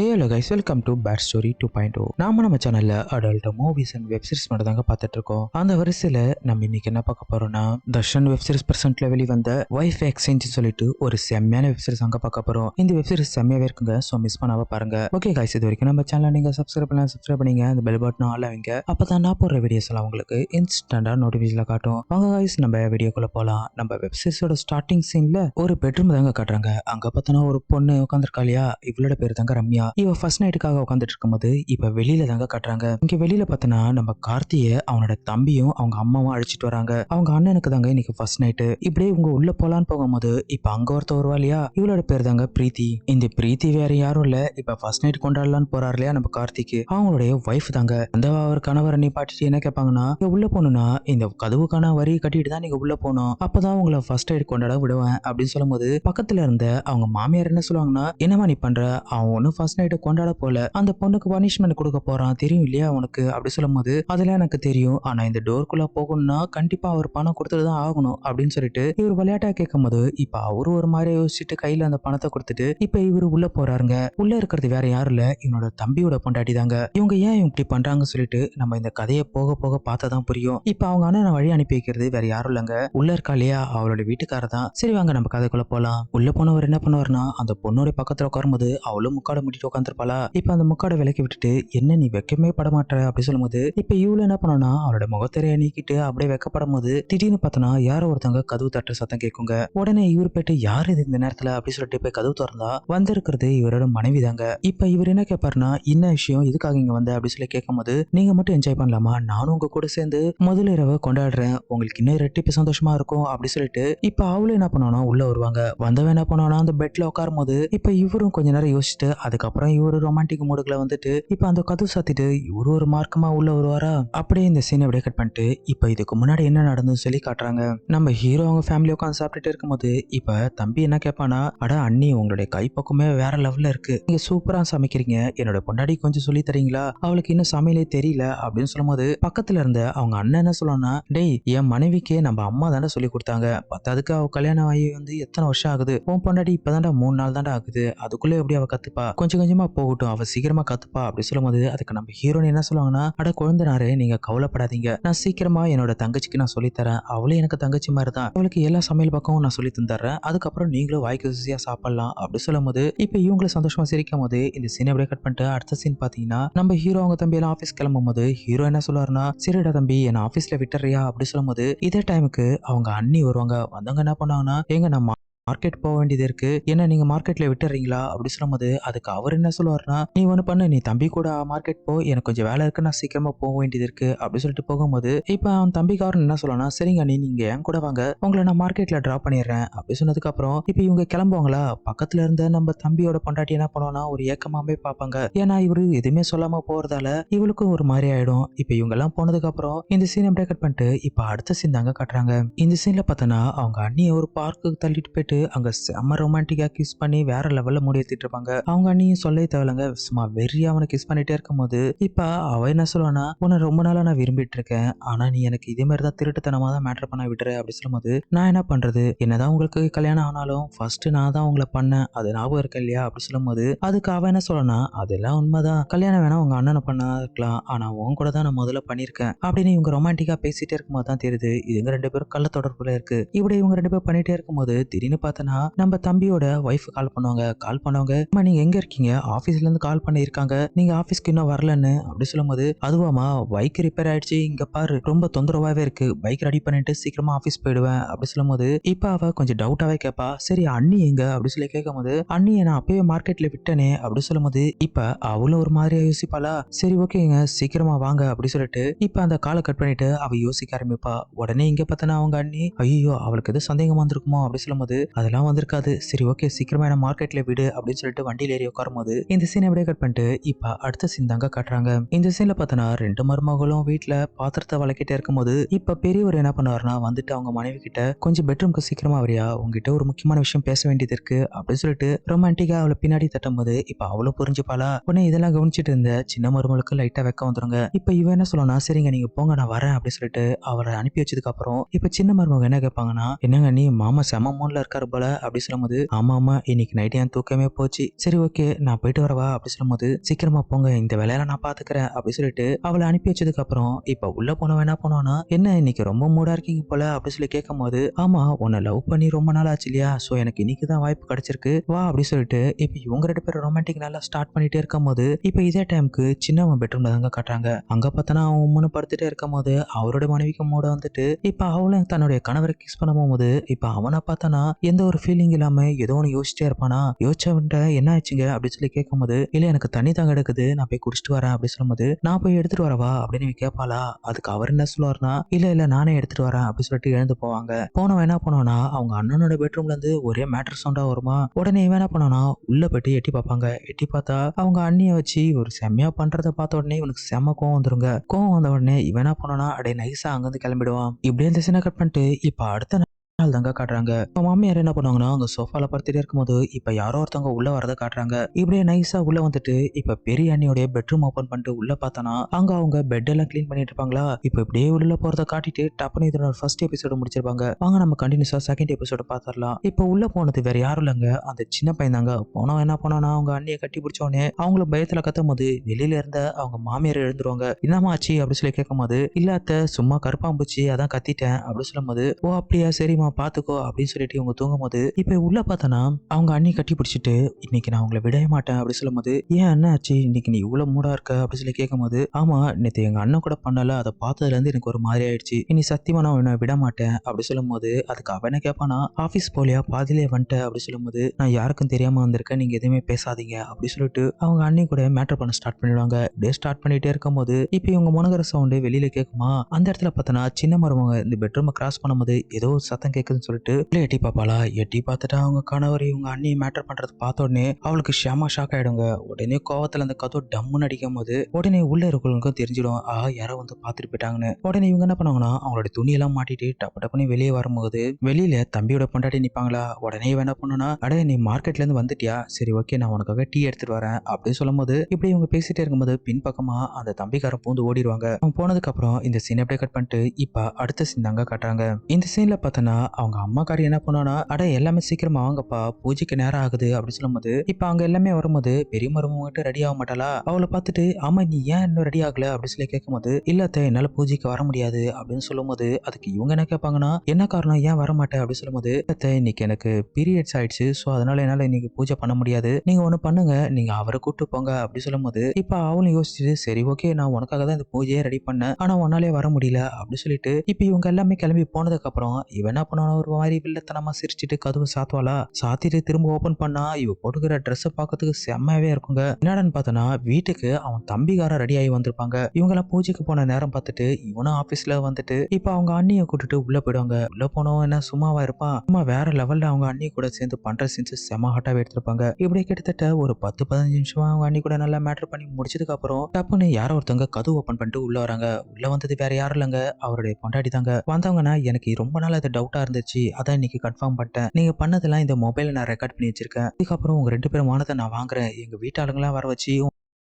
Hello guys welcome to bad story two point O நாம நம்ம சேனல்ல adult movies and web series மட்டும் தாங்க பார்த்துட்டு இருக்கோம் அந்த வரிசையில நம்ம இன்னைக்கு என்ன பார்க்க போறோம்னா தர்ஷன் வெப் சீரிஸ் பிரசன்ட்ல வெளிவந்த வைஃப் எக்ஸ்சேஞ்ச் சொல்லிட்டு ஒரு செம்மையான வெப் சீரிஸ் அங்க பார்க்க போறோம். இந்த வெப் சீரிஸ் செம்மையாவே இருக்குங்க ஸோ மிஸ் பண்ணாம பாருங்க. ஓகே கைஸ் இது வரைக்கும் நம்ம சேனல் நீங்க சப்ஸ்கிரைப் பண்ணலாம் சப்ஸ்கிரைப் பண்ணீங்க அந்த பெல் பட்டன் ஆல் ஆவீங்க. அப்பதான் நான் போடுற வீடியோஸ் எல்லாம் உங்களுக்கு இன்ஸ்டன்டா நோட்டிஃபிகேஷன்ல காட்டும். வாங்க கைஸ் நம்ம வீடியோக்குள்ள போலாம். நம்ம வெப் சீரிஸோட ஸ்டார்டிங் சீன்ல ஒரு பெட்ரூம் தாங்க காட்டுறாங்க. அங்க பார்த்தோன்னா ஒரு பொண்ணு உட்காந்துருக்கா இல்லையா? இவளோட பேர் தாங்க ரம்யா. இவ ஃபர்ஸ்ட் நைட்டுக்காக உட்காந்துட்டு இருக்கும்போது இப்ப வெளியில தாங்க கட்டுறாங்க. இங்க வெளியில பார்த்தோன்னா நம்ம கார்த்திய அவனோட தம்பியும் அவங்க அம்மாவும் அழைச்சிட்டு வராங்க. அவங்க அண்ணனுக்கு தாங்க இன்னைக்கு ஃபர்ஸ்ட் நைட்டு இப்படியே இவங்க உள்ள போலான்னு போகும்போது இப்ப அங்க ஒருத்த வருவா இல்லையா? இவளோட பேர் தாங்க பிரீத்தி. இந்த பிரீத்தி வேற யாரும் இல்ல. இப்ப ஃபர்ஸ்ட் நைட் கொண்டாடலாம்னு போறாரு இல்லையா நம்ம கார்த்திக்கு? அவங்களுடைய ஒய்ஃப் தாங்க. அந்த அவர் கணவரை நிப்பாட்டிட்டு என்ன கேட்பாங்கன்னா "நீங்க உள்ள போகணும்னா இந்த கதவுக்கான வரி கட்டிட்டு தான் நீங்க உள்ள போகணும். அப்பதான் உங்களை ஃபர்ஸ்ட் நைட் கொண்டாட விடுவேன். அப்படின்னு சொல்லும்போது பக்கத்துல இருந்த அவங்க மாமியார் என்ன சொல்லுவாங்கன்னா என்னமா நீ பண்ற? அவன் ஒன்னும் லாஸ்ட் நைட்டு கொண்டாட போல அந்த பொண்ணுக்கு பனிஷ்மெண்ட் கொடுக்க போறான். தெரியும் இல்லையா உனக்கு? அப்படி சொல்லும் போது அதெல்லாம் எனக்கு தெரியும். ஆனா இந்த டோர்க்குள்ள போகணும்னா கண்டிப்பா அவர் பணம் கொடுத்துட்டு தான் ஆகணும். அப்படின்னு சொல்லிட்டு இவர் விளையாட்டா கேட்கும் போது இப்ப அவரு ஒரு மாதிரி யோசிச்சுட்டு கையில அந்த பணத்தை கொடுத்துட்டு இப்ப இவரு உள்ள போறாருங்க. உள்ள இருக்கிறது வேற யாரும் இல்ல. இவனோட தம்பியோட பொண்டாட்டி தாங்க இவங்க ஏன் இப்படி பண்றாங்கன்னு சொல்லிட்டு நம்ம இந்த கதையை போக போக பார்த்தா தான் புரியும். இப்ப அவங்க அண்ணனை வழி அனுப்பி வைக்கிறது வேற யாரும் இல்லைங்க. உள்ள இருக்கா இல்லையா? அவளோட வீட்டுக்காரர் தான். சரி வாங்க நம்ம கதைக்குள்ள போலாம். உள்ள போனவர் என்ன பண்ணுவாருன்னா அந்த பொண்ணோட பக்கத்துல உட்காரும்போது அவளும் முக்காடை முடிட்டு உட்காந்துருப்பாளா இப்ப அந்த முக்காடை விலக்கி விட்டுட்டு என்ன நீ வெக்கமே பட மாட்ட அப்படின்னு சொல்லும்போது இப்ப இவ்வளவு என்ன பண்ணனா அவளோட முகத்திரைய நீக்கிட்டு அப்படியே வெக்கப்படும் போது திடீர்னு பார்த்தனா யாரோ ஒருத்தவங்க கதவு தட்டுற சத்தம் கேட்குங்க உடனே இவர் போயிட்டு யார் இது இந்த நேரத்துல? அப்படி சொல்லிட்டு போய் கதவு திறந்தா வந்திருக்கிறது இவரோட மனைவி தாங்க இப்ப இவர் என்ன கேட்பாருன்னா என்ன விஷயம்? எதுக்காக இங்க வந்த? அப்படின்னு சொல்லி கேட்கும்போது நீங்க மட்டும் என்ஜாய் பண்ணலாமா? நானும் உங்க கூட சேர்ந்து முதல் இரவை கொண்டாடுறேன். உங்களுக்கு இன்னும் ரெட்டிப்பு சந்தோஷமா இருக்கும். அப்படின்னு சொல்லிட்டு இப்ப அவளும் என்ன பண்ணுவானா உள்ள வருவாங்க. வந்தவன் என்ன பண்ணுவானா அந்த பெட்ல உட்காரும் போது இப்ப இவரும் கொஞ்ச நேரம் யோசிச்சுட்டு அதுக்கப்புறம் இவரு ரொமான்டிக் மூடுக்குல வந்துட்டு இப்ப அந்த கதவு சாத்திட்டு இவரு ஒரு மார்க்கமா உள்ள வருவாரா? அப்படியே இந்த சீனை அப்படியே கட் பண்ணிட்டு இப்ப இதுக்கு முன்னாடி என்ன நடந்ததுன்னு சொல்லி காட்டுறாங்க. நம்ம ஹீரோ அவங்க ஃபேமிலி உட்காந்து சாப்பிட்டுட்டு இருக்கும்போது இப்ப தம்பி என்ன கேட்பானா அட அண்ணி உங்களுடைய கைப்பக்கமே வேற லெவல்ல இருக்கு. நீங்க சூப்பரா சமைக்கிறீங்க. என்னோட பொண்டாடி கொஞ்சம் சொல்லி தரீங்களா? அவளுக்கு இன்னும் சமையலே தெரியல அப்படின்னு சொல்லும்போது பக்கத்துல இருந்த அவங்க அண்ணன் என்ன சொல்லணும்னா டேய் என் மனைவிக்கே நம்ம அம்மா தானே சொல்லி கொடுத்தாங்க. பத்தாதுக்கு அவ கல்யாணம் ஆகி வந்து எத்தனை வருஷம் ஆகுது? உன் பொண்டாடி இப்பதான்டா மூணு நாள் தான்டா ஆகுது. அதுக்குள்ளே எப்படி அவ கத்துப்பா? கொஞ்சம் கொஞ்சமா போகட்டும் அவ சீக்கிரமா கத்துப்பா அப்படி சொல்லும்போது அதுக்கு நம்ம ஹீரோன்னு என்ன சொல்லுவாங்கன்னா அட குழந்தைனாரே நீங்க கவலைப்படாதீங்க. நான் சீக்கிரமா என்னோட தங்கச்சிக்கு நான் சொல்லி தரேன். அவளும் எனக்கு தங்கச்சி மாதிரி தான் அவளுக்கு எல்லா சமையல் பக்கமும் நான் சொல்லி தந்துடுறேன். அதுக்கப்புறம் நீங்களும் வாய்க்கு ருசியா சாப்பிடலாம். அப்படி சொல்லும்போது இப்ப இவங்களும் சந்தோஷமா சிரிக்கும் போது இந்த சீனை அப்படியே கட் பண்ணிட்டு அடுத்த சீன் பாத்தீங்கன்னா நம்ம ஹீரோ அவங்க தம்பி எல்லாம் ஆஃபீஸ் கிளம்பும் போது ஹீரோ என்ன சொல்லுவாருன்னா சரிடா தம்பி என்ன ஆஃபீஸ்ல விட்டுறியா? அப்படி சொல்லும்போது இதே டைமுக்கு அவங்க அண்ணி வருவாங்க. வந்தவங்க என்ன பண்ணாங்கன்னா எங்க நம்ம மார்க்கெட் போக வேண்டியது இருக்கு. என்ன நீங்க மார்க்கெட்ல விட்டுறீங்களா? அப்படி சொல்லும்போது அதுக்கு அவர் என்ன சொல்லுவாருன்னா நீ ஒன்று பண்ணு நீ தம்பி கூட மார்க்கெட் போ எனக்கு கொஞ்சம் வேலை இருக்கு நான் சீக்கிரமா போக வேண்டியது இருக்கு. அப்படி சொல்லிட்டு போகும்போது இப்ப அவன் தம்பிக்காரன் என்ன சொல்லனா சரிங்க நீ நீங்க என் கூட வாங்க. உங்களை நான் மார்க்கெட்ல டிராப் பண்ணிடுறேன். அப்படி சொன்னதுக்கு அப்புறம் இப்ப இவங்க கிளம்புவாங்களா? பக்கத்துல இருந்த நம்ம தம்பியோட பொண்டாட்டி என்ன பண்ணுவானா ஒரு ஏக்கமாவே பார்ப்பாங்க. ஏன்னா இவரு எதுவுமே சொல்லாம போறதால இவளுக்கும் ஒரு மாதிரி ஆயிடும். இப்ப இவங்க எல்லாம் போனதுக்கு அப்புறம் இந்த சீன் அப்படியே கட் பண்ணிட்டு இப்ப அடுத்த சீன் தாங்க காட்டுறாங்க. இந்த சீன்ல பார்த்தோன்னா அவங்க அண்ணியை ஒரு பார்க்குக்கு தள்ளிட்டு போயிட்டு அங்க செம்ம ரொமான்டிக்கா கிஸ் பண்ணி வேற லெவல்ல முடி இருப்பாங்க. அவங்க அண்ணியும் சொல்லவே தேவையில்லைங்க. சும்மா வெறி அவனை கிஸ் பண்ணிட்டே இருக்கும்போது இப்ப அவ என்ன சொல்லுவானா உன்னை ரொம்ப நாளா நான் விரும்பிட்டு இருக்கேன். ஆனா நீ எனக்கு இதே மாதிரி தான் திருட்டுத்தனமா தான் மேட்டர் பண்ண விடுற அப்படி சொல்லும்போது நான் என்ன பண்றது? என்னதான் உங்களுக்கு கல்யாணம் ஆனாலும் ஃபர்ஸ்ட் நான் தான் உங்களை பண்ணேன். அது ஞாபகம் இருக்கு இல்லையா? அப்படி சொல்லும்போது அதுக்கு அவ என்ன சொல்லனா அதெல்லாம் உண்மைதான். கல்யாணம் வேணா உங்க அண்ணனை பண்ணா இருக்கலாம். ஆனா உன் கூட தான் நான் முதல்ல பண்ணிருக்கேன் அப்படின்னு இவங்க ரொமான்டிக்கா பேசிட்டே இருக்கும்போது தான் தெரியுது இதுங்க ரெண்டு பேரும் கள்ள தொடர்புல இருக்கு. இப்படி இவங்க ரெண்டு பேரும் பண்ணிட்டே இருக்கும்போது திடீர்னு பார்த்தனா நம்ம தம்பியோட ஒய்ஃப் கால் பண்ணுவாங்க. கால் பண்ணவங்க அம்மா நீங்க எங்க இருக்கீங்க? ஆபீஸ்ல இருந்து கால் பண்ணியிருக்காங்க. நீங்க ஆபீஸ்க்கு இன்னும் வரலன்னு அப்படி சொல்லும்போது அதுவாமா பைக் ரிப்பேர் ஆயிடுச்சு. இங்க பாரு ரொம்ப தொந்தரவாவே இருக்கு. பைக் ரெடி பண்ணிட்டு சீக்கிரமா ஆபீஸ் போயிடுவேன். அப்படி சொல்லும்போது இப்ப அவ கொஞ்சம் டவுட்டாவே கேட்பா சரி அண்ணி எங்க? அப்படி சொல்லி கேட்கும்போது அண்ணியை நான் அப்பயே மார்க்கெட்ல விட்டனே. அப்படி சொல்லும்போது இப்ப அவளும் ஒரு மாதிரியா யோசிப்பாளா? சரி ஓகேங்க. சீக்கிரமா வாங்க. அப்படி சொல்லிட்டு இப்ப அந்த காலை கட் பண்ணிட்டு அவ யோசிக்க ஆரம்பிப்பா. உடனே இங்க பார்த்தனா அவங்க அண்ணி. ஐயோ அவளுக்கு எது சந்தேகமா இருந்திருக்குமோ அப்படி சொல்லும்போது அதெல்லாம் வந்திருக்காது. சரி ஓகே சீக்கிரமா என்ன மார்க்கெட்ல விடு அப்படின்னு சொல்லிட்டு வண்டியில ஏறி உட்காரும் போது இந்த சீன் அப்படியே கட் பண்ணிட்டு இப்ப அடுத்த சீன் தாங்க காட்டுறாங்க. இந்த சீன்ல பார்த்தனா ரெண்டு மருமகளும் வீட்டுல பாத்திரத்தை வளர்க்கிட்டே இருக்கும்போது இப்ப பெரியவர் என்ன பண்ணுவாருன்னா வந்துட்டு அவங்க மனைவி கிட்ட கொஞ்சம் பெட்ரூம்க்கு சீக்கிரமா வரியா? உங்ககிட்ட ஒரு முக்கியமான விஷயம் பேச வேண்டியது இருக்கு அப்படின்னு சொல்லிட்டு ரொமான்டிக்கா அவளை பின்னாடி தட்டும் போது இப்ப அவளும் புரிஞ்சுப்பாளா? உடனே இதெல்லாம் கவனிச்சிட்டு இருந்த சின்ன மருமகளுக்கு லைட்டா வெக்க வந்துருங்க. இப்ப இவன் என்ன சொல்லணும்னா சரிங்க நீங்க போங்க நான் வரேன் அப்படின்னு சொல்லிட்டு அவரை அனுப்பி வச்சதுக்கு அப்புறம் இப்ப சின்ன மருமக என்ன கேட்பாங்கன்னா என்னங்க நீ மாமா செம மூன்ல இருக்காரு இருக்காரு போல அப்படி சொல்லும்போது ஆமா ஆமா இன்னைக்கு நைட் என் தூக்கமே போச்சு? சரி ஓகே நான் போயிட்டு வரவா? அப்படி சொல்லும்போது சீக்கிரமா போங்க இந்த வேலையில நான் பாத்துக்கிறேன். அப்படி சொல்லிட்டு அவளை அனுப்பி வச்சதுக்கு அப்புறம் இப்ப உள்ள போனவன் என்ன பண்ணுவானா என்ன இன்னைக்கு ரொம்ப மூடா இருக்கீங்க போல? அப்படி சொல்லி கேட்கும் போது ஆமா உன்னை லவ் பண்ணி ரொம்ப நாள் ஆச்சு இல்லையா? சோ எனக்கு இன்னைக்கு தான் வாய்ப்பு கிடைச்சிருக்கு. வா அப்படி சொல்லிட்டு இப்ப இவங்க ரெண்டு பேரும் ரொமான்டிக் நல்லா ஸ்டார்ட் பண்ணிட்டே இருக்கும் போது இப்ப இதே டைமுக்கு சின்னவன் பெட்ரூம்ல தாங்க காட்டுறாங்க. அங்க பார்த்தனா அவன் உம்மனு படுத்துட்டே இருக்கும் போது அவரோட மனைவிக்கு மூட வந்துட்டு இப்ப அவளும் தன்னுடைய கணவரை கிஸ் பண்ண போகும்போது இப்ப அவனை பார்த்தானா எந்த ஒரு ஃபீலிங் இல்லாம ஏதோ ஒன்று யோசிச்சிட்டே இருப்பானா? யோசிச்சவன்ட்ட என்ன ஆச்சுங்க அப்படின்னு சொல்லி கேட்கும்போது இல்ல எனக்கு தண்ணி தாங்க எடுக்குது. நான் போய் குடிச்சிட்டு வரேன். அப்படின்னு சொல்லும்போது நான் போய் எடுத்துட்டு வரவா? அப்படின்னு கேட்பாளா? அதுக்கு அவர் என்ன சொல்லுவார்னா இல்ல இல்ல நானே எடுத்துட்டு வரேன். அப்படின்னு சொல்லிட்டு எழுந்து போவாங்க. போனவன் என்ன பண்ணுவானா அவங்க அண்ணனோட பெட்ரூம்ல இருந்து ஒரே மேட்டர் சவுண்டா வருமா? உடனே இவன் என்ன பண்ணானா உள்ள போயிட்டு எட்டி பார்ப்பாங்க. எட்டி பார்த்தா அவங்க அண்ணியை வச்சு ஒரு செம்மையா பண்றத பார்த்த உடனே இவனுக்கு செம்ம கோவம் வந்துருங்க. கோவம் வந்த உடனே இவன் என்ன பண்ணனா அப்படியே நைஸா அங்கிருந்து கிளம்பிடுவான். இப்படியே இந்த சீனை கட் பண்ணிட்டு இப்ப அடுத்த நாள் தாங்க காட்டுறாங்க. அவங்க மாமியார் என்ன பண்ணுவாங்கன்னா அவங்க சோஃபால படுத்துட்டே இருக்கும்போது இப்ப யாரோ ஒருத்தவங்க உள்ள வரத காட்டுறாங்க. இப்படியே நைஸா உள்ள வந்துட்டு இப்ப பெரிய அண்ணியோட பெட்ரூம் ஓபன் பண்ணிட்டு உள்ள பார்த்தனா அங்க அவங்க பெட் எல்லாம் க்ளீன் பண்ணிட்டு இருப்பாங்களா? இப்ப இப்படியே உள்ள போறத காட்டிட்டு டப்புனு இதனோட ஃபர்ஸ்ட் எபிசோட முடிச்சிருப்பாங்க. வாங்க நம்ம கண்டினியூஸா செகண்ட் எபிசோட பாத்திரலாம். இப்ப உள்ள போனது வேற யாரும் இல்லைங்க. அந்த சின்ன பையன் தாங்க போனவன் என்ன பண்ணானா அவங்க அண்ணியை கட்டி பிடிச்ச உடனே அவங்கள பயத்துல கத்தும் போது வெளியில இருந்த அவங்க மாமியார் எழுந்துருவாங்க. என்னம்மா ஆச்சு? அப்படின்னு சொல்லி கேட்கும் போது இல்லாத்த சும்மா கருப்பாம்பூச்சி அதான் கத்திட்டேன் அப்படின்னு சொல்லும் போது ஓ அப்படியா? பார்த்துக்கோ அப்படின்னு சொல்லிட்டு இவங்க தூங்கும் போது இப்ப உள்ள பார்த்தனா அவங்க அண்ணி கட்டி பிடிச்சிட்டு இன்னைக்கு நான் உங்களை விடவே மாட்டேன் அப்படின்னு சொல்லும் போது ஏன் அண்ணன் ஆச்சு? இன்னைக்கு நீ இவ்வளவு மூடா இருக்க? அப்படின்னு சொல்லி கேட்கும் போது ஆமா நேற்று எங்க அண்ணன் கூட பண்ணல அதை பார்த்ததுல இருந்து எனக்கு ஒரு மாதிரி ஆயிடுச்சு. இனி சத்தியமா நான் உன்னை விட மாட்டேன் அப்படி சொல்லும் போது அதுக்கு அவனை கேட்பானா ஆபீஸ் போலியா? பாதிலே வந்துட்டேன் அப்படி சொல்லும் போது நான் யாருக்கும் தெரியாம வந்திருக்கேன் நீங்க எதுவுமே பேசாதீங்க அப்படி சொல்லிட்டு அவங்க அண்ணி கூட மேட்டர் பண்ண ஸ்டார்ட் பண்ணிடுவாங்க. அப்படியே ஸ்டார்ட் பண்ணிட்டே இருக்கும் போது இப்போ இவங்க முனகிற சவுண்டு வெளியில கேட்குமா அந்த இடத்துல பார்த்தனா சின்ன மருமக இந்த பெட்ரூமை கிராஸ் பண்ணும்போது ஏதோ சத்தம் கேட்குதுன்னு சொல்லிட்டு உள்ள எட்டி பாப்பாளா எட்டி பார்த்துட்டா அவங்க கணவர் இவங்க அண்ணி மேட்டர் பண்றது பார்த்த உடனே அவளுக்கு ஷேமா ஷாக் ஆயிடுங்க. உடனே கோவத்துல அந்த கதவு டம்முன்னு அடிக்கும் போது உடனே உள்ள இருக்கிறவங்களுக்கும் தெரிஞ்சிடும் ஆ யாரோ வந்து பார்த்துட்டு போயிட்டாங்கன்னு. உடனே இவங்க என்ன பண்ணுவாங்கன்னா அவங்களோட துணியெல்லாம் மாட்டிட்டு டப்பு டப்புன்னு வெளியே வரும்போது வெளியில தம்பியோட பொண்டாட்டி நிப்பாங்களா? உடனே என்ன பண்ணுனா அடே நீ மார்க்கெட்ல இருந்து வந்துட்டியா? சரி ஓகே நான் உனக்காக டீ எடுத்துட்டு வரேன். அப்படின்னு சொல்லும்போது இப்படி இவங்க பேசிட்டே இருக்கும்போது பின்பக்கமா அந்த தம்பிக்காரன் பூந்து ஓடிடுவாங்க. அவன் போனதுக்கு அப்புறம் இந்த சீன் அப்படியே கட் பண்ணிட்டு இப்ப அடுத்த சீன் தாங்க காட்டுறாங்க. இந்த சீன்ல பார்த்தோன்னா அவங்க அம்மாக்காரி என்ன பண்ணானா அட எல்லாமே சீக்கிரமா வாங்கப்பா பூஜைக்கு நேரம் ஆகுது அப்படின்னு சொல்லும்போது இப்ப அங்க எல்லாமே வரும்போது பெரிய மருமகிட்ட ரெடி ஆக மாட்டாளா? அவளை பார்த்துட்டு ஆமா நீ ஏன் இன்னும் ரெடி ஆகல? அப்படின்னு சொல்லி கேட்கும்போது இல்லாத என்னால பூஜைக்கு வர முடியாது. அப்படின்னு சொல்லும்போது அதுக்கு இவங்க என்ன கேட்பாங்கன்னா என்ன காரணம்? ஏன் வர மாட்டேன் அப்படின்னு சொல்லும்போது "அத்தை, இன்னைக்கு எனக்கு பீரியட்ஸ் ஆயிடுச்சு. ஸோ அதனால என்னால இன்னைக்கு பூஜை பண்ண முடியாது. நீங்க ஒண்ணு பண்ணுங்க. நீங்க அவரை கூட்டு போங்க. அப்படி சொல்லும்போது இப்ப அவளும் யோசிச்சுட்டு சரி ஓகே நான் உனக்காக தான் இந்த பூஜையை ரெடி பண்ணேன். ஆனா உன்னாலே வர முடியல. அப்படின்னு சொல்லிட்டு இப்ப இவங்க எல்லாமே கிளம்பி போனதுக்கு அப்புறம் இவனா பண்ணுவானா ஒரு மாதிரி வில்லத்தனமா சிரிச்சிட்டு கதவு சாத்துவாளா? சாத்திட்டு திரும்ப ஓபன் பண்ணா இவ போட்டுக்கிற ட்ரெஸ்ஸை பார்க்கறதுக்கு செம்மையாவே இருக்குங்க. என்னடான்னு பார்த்தனா வீட்டுக்கு அவன் தம்பிக்காரன் ரெடி ஆகி வந்திருப்பாங்க. இவங்க எல்லாம் பூஜைக்கு போன நேரம் பார்த்துட்டு இவனும் ஆபீஸ்ல வந்துட்டு இப்ப அவங்க அண்ணியை கூட்டிட்டு உள்ள போயிடுவாங்க. உள்ள போனவன் என்ன சும்மாவா இருப்பான்? சும்மா வேற லெவல்ல அவங்க அண்ணி கூட சேர்ந்து பண்ற சீன்ஸ் செம்ம ஹாட்டாவே எடுத்திருப்பாங்க. இப்படி கிட்டத்தட்ட ஒரு பத்து பதினஞ்சு நிமிஷமா அவங்க அண்ணி கூட நல்லா மேட்டர் பண்ணி முடிச்சதுக்கு அப்புறம் டப்புன்னு யாரோ ஒருத்தவங்க கதவு ஓபன் பண்ணிட்டு உள்ள வராங்க. உள்ள வந்தது வேற யாரும் இல்லைங்க. அவருடைய பொண்டாடி தாங்க வந்தவங்கன்னா எனக்கு ரொம்ப நாள் அது டவுட்டா இருந்துச்சு. அதான் இன்னைக்கு கன்ஃபார்ம் பண்ணிட்டேன். நீங்கள் பண்ணதெல்லாம் இந்த மொபைலில் நான் ரெக்கார்ட் பண்ணி வச்சிருக்கேன். இதுக்கப்புறம் உங்கள் ரெண்டு பேரும் வானத்தை நான் வாங்குறேன். எங்கள் வீட்டாளுங்களாம் வர வச்சு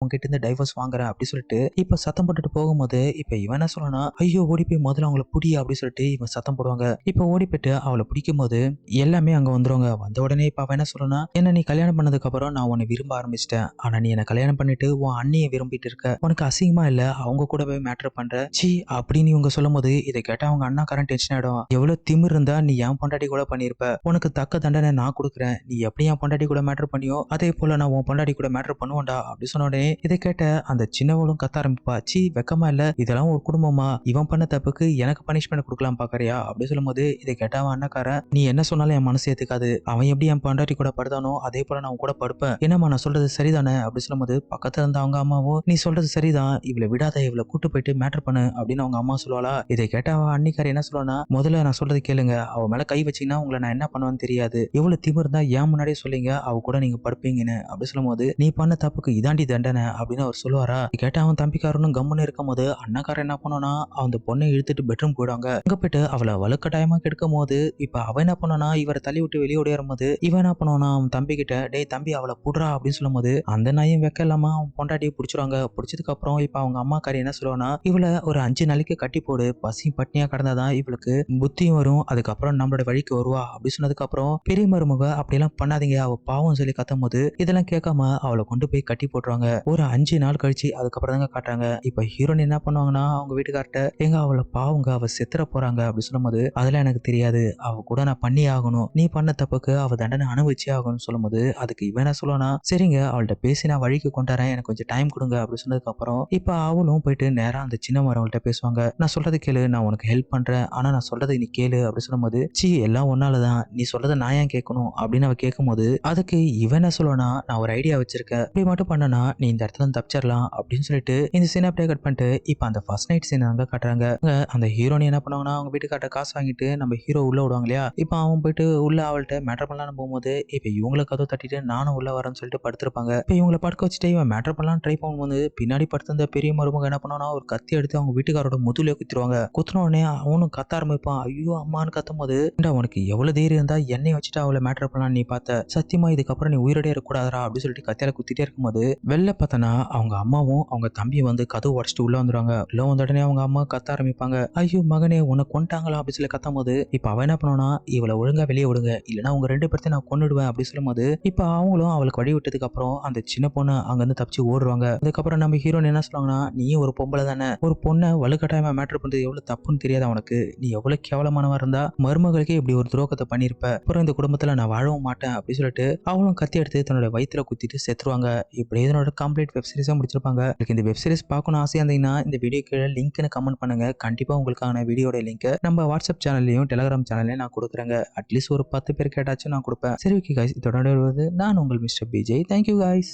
உங்ககிட்ட இருந்து டைவர்ஸ் வாங்குறேன் அப்படின்னு சொல்லிட்டு இப்ப சத்தம் போட்டுட்டு போகும்போது இப்ப இவன் என்ன சொல்லனா ஐயோ ஓடி போய் முதல்ல அவங்கள புடி அப்படின்னு சொல்லிட்டு இவன் சத்தம் போடுவாங்க. இப்ப ஓடி போயிட்டு அவளை பிடிக்கும் போது எல்லாமே அங்க வந்துருவாங்க. வந்த உடனே இப்ப அவன் என்ன சொல்லனா என்ன நீ கல்யாணம் பண்ணதுக்கு அப்புறம் நான் உன்னை விரும்ப ஆரம்பிச்சிட்டேன். ஆனா நீ என்ன கல்யாணம் பண்ணிட்டு உன் அண்ணியை விரும்பிட்டு இருக்க. உனக்கு அசிங்கமா இல்ல? அவங்க கூட போய் மேட்டர் பண்ற. சி அப்படின்னு இவங்க சொல்லும் போது இதை கேட்டா அவங்க அண்ணாக்காரன் டென்ஷன் ஆயிடும். எவ்வளவு திமிர் இருந்தா நீ என் பொண்டாட்டி கூட பண்ணிருப்ப உனக்கு தக்க தண்டனை நான் கொடுக்குறேன். நீ எப்படி என் பொண்டாட்டி கூட மேட்டர் பண்ணியோ அதே போல நான் உன் பொண்டாட்டி கூட மேட்டர் பண்ணுவேன்டா அப்படி சொன்ன உடனே இதை கேட்ட அந்த சின்னவளும் கத்த ஆரம்பிப்பா சி வெக்கமா இல்ல. இதெல்லாம் ஒரு குடும்பமா? இவன் பண்ண தப்புக்கு எனக்கு பனிஷ்மெண்ட் கொடுக்கலாம் பாக்கறியா? அப்படி சொல்லும்போது இதை கேட்ட அவன் அண்ணக்காரன் நீ என்ன சொன்னாலும் என் மனசு ஏத்துக்காது. அவன் எப்படி என் பண்டாட்டி கூட படுத்தானோ அதே போல நான் கூட படுப்பேன். என்னம்மா நான் சொல்றது சரிதானே? அப்படி சொல்லும்போது பக்கத்துல இருந்த அவங்க அம்மாவும் நீ சொல்றது சரிதான். இவளை விடாத இவளை கூட்டு போயிட்டு மேட்டர் பண்ணு. அப்படின்னு அவங்க அம்மா சொல்லுவாளா. இதை கேட்ட அவன் அன்னிக்கார என்ன சொல்லுவானா முதல்ல நான் சொல்றது கேளுங்க. அவ மேல கை வச்சீங்கன்னா உங்களை நான் என்ன பண்ணுவேன்னு தெரியாது. எவ்வளவு திமிர் இருந்தா ஏன் முன்னாடியே சொல்லிங்க அவ கூட நீங்க படுப்பீங்கன்னு. அப்படி சொல்லும்போது நீ பண்ண தப்புக்கு இதாண்டி தண்டனை. தானே அப்படின்னு அவர் சொல்லுவாரா? கேட்ட அவன் தம்பிக்காரனும் கம்முன்னு இருக்கும் போது அண்ணக்காரன் என்ன பண்ணோன்னா அந்த பொண்ணை இழுத்துட்டு பெட்ரூம் போயிடுவாங்க. அங்க போயிட்டு அவளை வலுக்கட்டாயமா கெடுக்கும் போது இப்ப அவன் என்ன பண்ணனா இவரை தள்ளி விட்டு வெளியே ஓடிடும் போது இவன் என்ன பண்ணுவானா அவன் தம்பி கிட்ட டேய் தம்பி அவளை புடுறா அப்படின்னு சொல்லும் போது அந்த நாயும் வைக்க இல்லாம அவன் பொண்டாட்டியை பிடிச்சிருவாங்க. பிடிச்சதுக்கு அப்புறம் இப்ப அவங்க அம்மாக்காரி என்ன சொல்லுவானா இவளை ஒரு அஞ்சு நாளைக்கு கட்டி போடு. பசி பட்னியா கடந்தாதான் இவளுக்கு புத்தியும் வரும். அதுக்கப்புறம் நம்மளோட வழிக்கு வருவா. அப்படி சொன்னதுக்கு அப்புறம் பெரிய மருமக அப்படியெல்லாம் பண்ணாதீங்க. அவ பாவம் சொல்லி கத்தும் போது இதெல்லாம் கேட்காம அவளை கொண்டு போய் கட்டி போட்டுருவாங்க. ஒரு அஞ்சு நாள் கழிச்சு அதுக்கப்புறம் தாங்க காட்டுறாங்க. இப்ப ஹீரோயின் என்ன பண்ணுவாங்கன்னா அவங்க வீட்டுக்கார்ட்ட எங்க அவளை பாவங்க அவ செத்துற போறாங்க அப்படி சொல்லும்போது அதெல்லாம் எனக்கு தெரியாது. அவ கூட நான் பண்ணி ஆகணும். நீ பண்ண தப்புக்கு அவ தண்டனை அனுபவிச்சே ஆகணும்னு சொல்லும்போது அதுக்கு இவன் என்ன சொல்லுவானா சரிங்க அவள்கிட்ட பேசி நான் வழிக்கு கொண்டாரேன் எனக்கு கொஞ்சம் டைம் கொடுங்க அப்படின்னு சொன்னதுக்கு அப்புறம் இப்ப அவளும் போயிட்டு நேரம் அந்த சின்ன மரவங்கள்ட்ட பேசுவாங்க. நான் சொல்றது கேளு நான் உனக்கு ஹெல்ப் பண்றேன். ஆனா நான் சொல்றதை நீ கேளு அப்படின்னு சொல்லும்போது சி எல்லாம் ஒன்னாலதான் நீ சொல்றதை நான் ஏன் கேட்கணும்? அப்படின்னு அவ கேட்கும்போது அதுக்கு இவன் என்ன சொல்லுவானா நான் ஒரு ஐடியா வச்சிருக்கேன். இப்படி மட்டும் பண்ணனா நீ இந்த இடத்துல தப்பிச்சிடலாம் அப்படின்னு சொல்லிட்டு இந்த சீன் அப்படியே கட் பண்ணிட்டு இப்போ அந்த ஃபர்ஸ்ட் நைட் சீன் அங்கே காட்டுறாங்க. அந்த ஹீரோனி என்ன பண்ணுவாங்கன்னா அவங்க வீட்டுக்கார்ட்ட காசு வாங்கிட்டு நம்ம ஹீரோ உள்ள விடுவாங்க இல்லையா? இப்போ அவன் போயிட்டு உள்ள அவள்கிட்ட மேட்டர் பண்ணலாம்னு போகும்போது இப்போ இவங்களை கதவு தட்டிட்டு நானும் உள்ள வரேன்னு சொல்லிட்டு படுத்திருப்பாங்க. இப்போ இவங்களை படுக்க வச்சுட்டு இவன் மேட்டர் பண்ணலாம் ட்ரை பண்ணும்போது பின்னாடி படுத்திருந்த பெரிய மருமக என்ன பண்ணுவானா ஒரு கத்தி எடுத்து அவங்க வீட்டுக்காரோட முதுகுல குத்திடுவாங்க. குத்துன உடனே அவனும் கத்த ஆரம்பிப்பான். ஐயோ அம்மான்னு கத்தும் போது உனக்கு எவ்வளவு தைரியம் இருந்தா என்னை வச்சுட்டு அவளை மேட்டர் பண்ணலாம் நீ பார்த்த? சத்தியமா இதுக்கப்புறம் நீ உயிரோடே இருக்கக்கூடாதா அப்படின்னு சொல்லிட்டு கத்தியால குத்திட்டே இருக்கும்போது வெள்ள பார்த்தனா அவங்க அம்மாவும் அவங்க தம்பியும் வந்து கதவு உடச்சிட்டு உள்ள வந்துருவாங்க. உள்ள வந்த உடனே அவங்க அம்மா கத்த ஆரம்பிப்பாங்க. ஐயோ மகனே உன்னை கொண்டாங்களா அப்படின்னு சொல்லி கத்தும் போது இப்ப அவன் என்ன பண்ணுவானா இவளை ஒழுங்கா வெளியே விடுங்க. இல்லைன்னா அவங்க ரெண்டு பேர்த்தையும் நான் கொன்னுடுவேன் அப்படி சொல்லும்போது இப்ப அவங்களும் அவளுக்கு வழி விட்டதுக்கு அப்புறம் அந்த சின்ன பொண்ணு அங்கிருந்து தப்பிச்சு ஓடுவாங்க அதுக்கப்புறம் நம்ம ஹீரோன் என்ன சொல்லுவாங்கன்னா நீயும் ஒரு பொம்பளை தானே? ஒரு பொண்ணை வலுக்கட்டாயமா மேட்டர் பண்றது எவ்வளவு தப்புன்னு தெரியாது அவனுக்கு. நீ எவ்வளவு கேவலமானவா இருந்தா மருமகளுக்கே இப்படி ஒரு துரோகத்தை பண்ணியிருப்ப. அப்புறம் இந்த குடும்பத்துல நான் வாழவும் மாட்டேன் அப்படின்னு சொல்லிட்டு அவளும் கத்தி எடுத்து தன்னோட வயிற்றுல குத்திட்டு செத்துருவாங்க. இப்படி இதனோட கம்ப்ளீட் வெப் சீரிஸாக முடிச்சிருப்பாங்க. உங்களுக்கு இந்த வெப் சீரிஸ் பார்க்கணும் ஆசையாக இருந்தீங்கன்னா இந்த வீடியோ கீழே லிங்க்னு கமெண்ட் பண்ணுங்க. கண்டிப்பாக உங்களுக்கான வீடியோட லிங்க் நம்ம வாட்ஸ்அப் சேனல்லையும் டெலிகிராம் சேனல்லையும் நான் கொடுக்குறேங்க. அட்லீஸ்ட் ஒரு பத்து பேர் கேட்டாச்சும் நான் கொடுப்பேன். சரி ஓகே காய்ஸ் இதோட வருவது நான் உங்கள் மிஸ்டர் பிஜே தேங்க்யூ காய்ஸ்